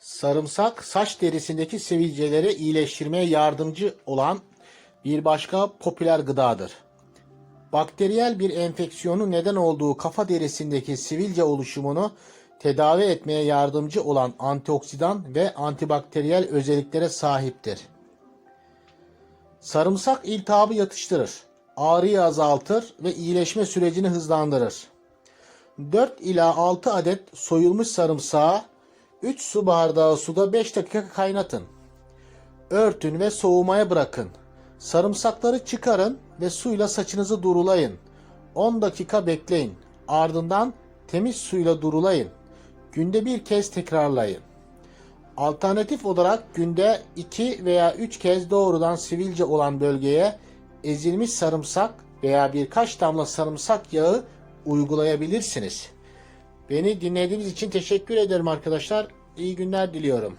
Sarımsak saç derisindeki sivilceleri iyileştirmeye yardımcı olan bir başka popüler gıdadır. Bakteriyel bir enfeksiyonun neden olduğu kafa derisindeki sivilce oluşumunu tedavi etmeye yardımcı olan antioksidan ve antibakteriyel özelliklere sahiptir. Sarımsak iltihabı yatıştırır, ağrıyı azaltır ve iyileşme sürecini hızlandırır. 4 ila 6 adet soyulmuş sarımsağı 3 su bardağı suda 5 dakika kaynatın. Örtün ve soğumaya bırakın. Sarımsakları çıkarın ve suyla saçınızı durulayın. 10 dakika bekleyin. Ardından temiz suyla durulayın. Günde bir kez tekrarlayın. Alternatif olarak günde 2 veya 3 kez doğrudan sivilce olan bölgeye ezilmiş sarımsak veya birkaç damla sarımsak yağı uygulayabilirsiniz. Beni dinlediğiniz için teşekkür ederim arkadaşlar. İyi günler diliyorum.